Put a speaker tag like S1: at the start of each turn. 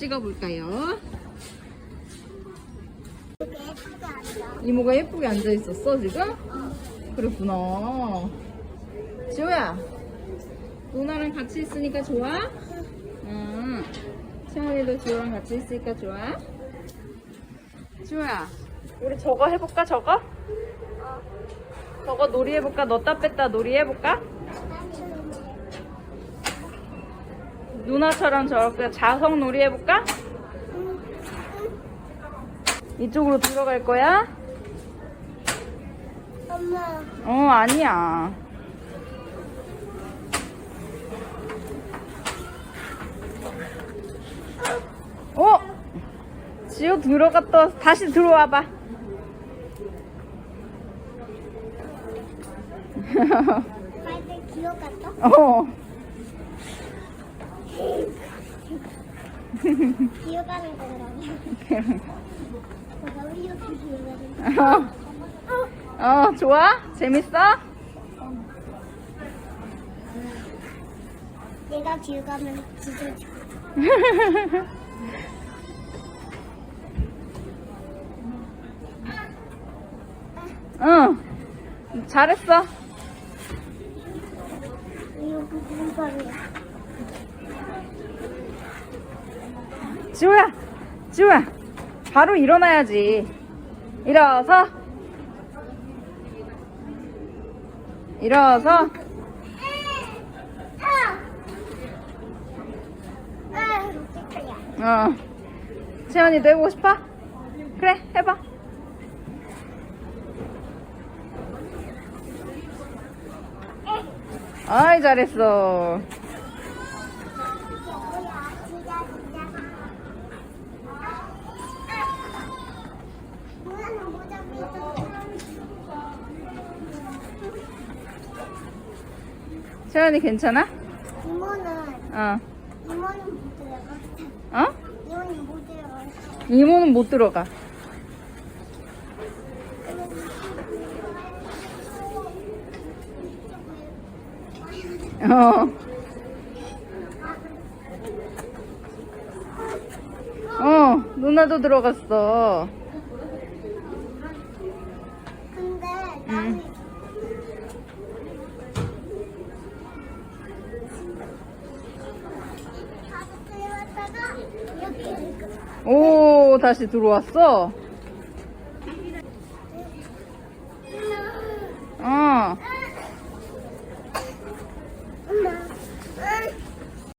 S1: 찍어볼까요? 이모가 예쁘게 앉아 있었어 지금? 그랬구나. 지호야, 누나랑 같이 있으니까 좋아? 응. 채원이도 지호랑 같이 있으니까 좋아? 지호야, 우리 저거 해볼까 저거? 저거 놀이 해볼까? 넣다 뺐다 놀이 해볼까? 누나처럼 저렇게 자석 놀이 해볼까? 이쪽으로 들어갈 거야?
S2: 엄마,
S1: 어, 아니야. 어? 지호 들어갔다 와서 다시 들어와봐.
S2: 빨리 기어갔다?
S1: 어.
S2: 기어가는 거라고. 어,
S1: 어, 좋아? 재밌어?
S2: 내가 기어가면 찢어져.
S1: 응. 잘했어.
S2: 이거 무슨 소리야?
S1: 지호야, 지호야, 바로 일어나야지. 일어서. 일어서. 어. 채연이도 해보고 싶어? 그래, 해봐. 아이, 잘했어. 채연이 괜찮아?
S2: 이모는,
S1: 어.
S2: 이모는 못 들어가.
S1: 어?
S2: 이모는 못 들어가.
S1: 이모는 못 들어가. 어. 어, 누나도 들어갔어. 오, 다시 들어왔어? 어.
S2: 아,